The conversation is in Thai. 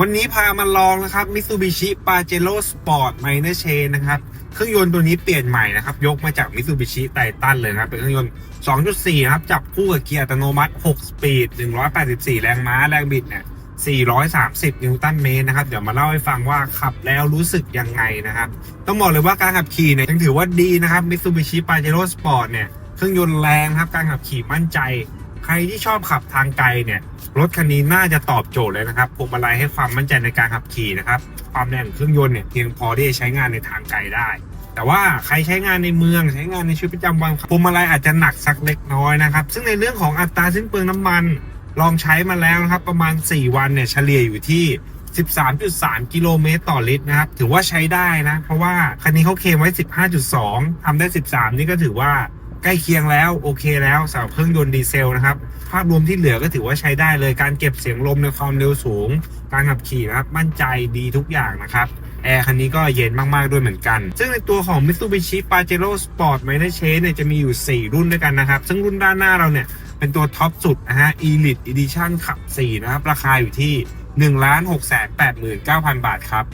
วันนี้พามาลองนะครับ Mitsubishi Pajero Sport Minor Chain นะครับ เครื่องยนต์ตัวนี้เปลี่ยนใหม่นะครับ ยกมาจาก Mitsubishi Titan เลยนะครับ เป็นเครื่องยนต์ 2.4 ครับ จับคู่กับเกียร์อัตโนมัติ 6 สปีด 184 แรงม้า แรงบิดเนี่ย 430 นิวตันเมตรนะครับ เดี๋ยวมาเล่าให้ฟังว่าขับแล้วรู้สึกยังไงนะครับ ต้องบอกเลยว่าการขับขี่เนี่ยยังถือว่าดีนะครับ Mitsubishi Pajero Sport เนี่ย เครื่องยนต์แรงครับ การขับขี่มั่นใจ ใครที่ชอบขับทางไกลเนี่ย รถคันนี้น่าจะตอบโจทย์เลยนะครับพวงมาลัยให้ความมั่นใจในการขับขี่นะครับ ความแรงของเครื่องยนต์เนี่ยเพียงพอที่จะใช้งานในทางไกลได้ แต่ว่าใครใช้งานในเมืองใช้งานในชีวิตประจำวันพวงมาลัยอาจจะหนักสักเล็กน้อยนะครับ ซึ่งในเรื่องของอัตราสิ้นเปลืองน้ำมัน ลองใช้มาแล้วนะครับ ประมาณ 4 วันเนี่ยเฉลี่ยอยู่ที่13.3 กิโลเมตรต่อลิตรนะครับ ถือว่าใช้ได้นะ เพราะว่าคันนี้เขาเคลมไว้ 15.2ทำได้ 13 นี่ก็ถือว่า ใกล้เคียงแล้วโอเคแล้วสำหรับเครื่องยนต์ดีเซลนะครับ ภาพรวมที่เหลือก็ถือว่าใช้ได้เลยการเก็บเสียงลมในความเร็วสูง การขับขี่นะครับมั่นใจดีทุกอย่างนะครับแอร์คันนี้ก็เย็นมาก ๆ ด้วยเหมือนกัน ซึ่งในตัวของ Mitsubishi Pajero Sport Minor Chain เนี่ยจะมีอยู่ 4 รุ่นด้วยกันนะครับ ซึ่งรุ่นด้านหน้าเราเนี่ยเป็นตัวท็อปสุดนะฮะ Elite Edition ขับ 4 นะครับ ราคาอยู่ที่ 1 6 8 9 0 0 0 บาทครับ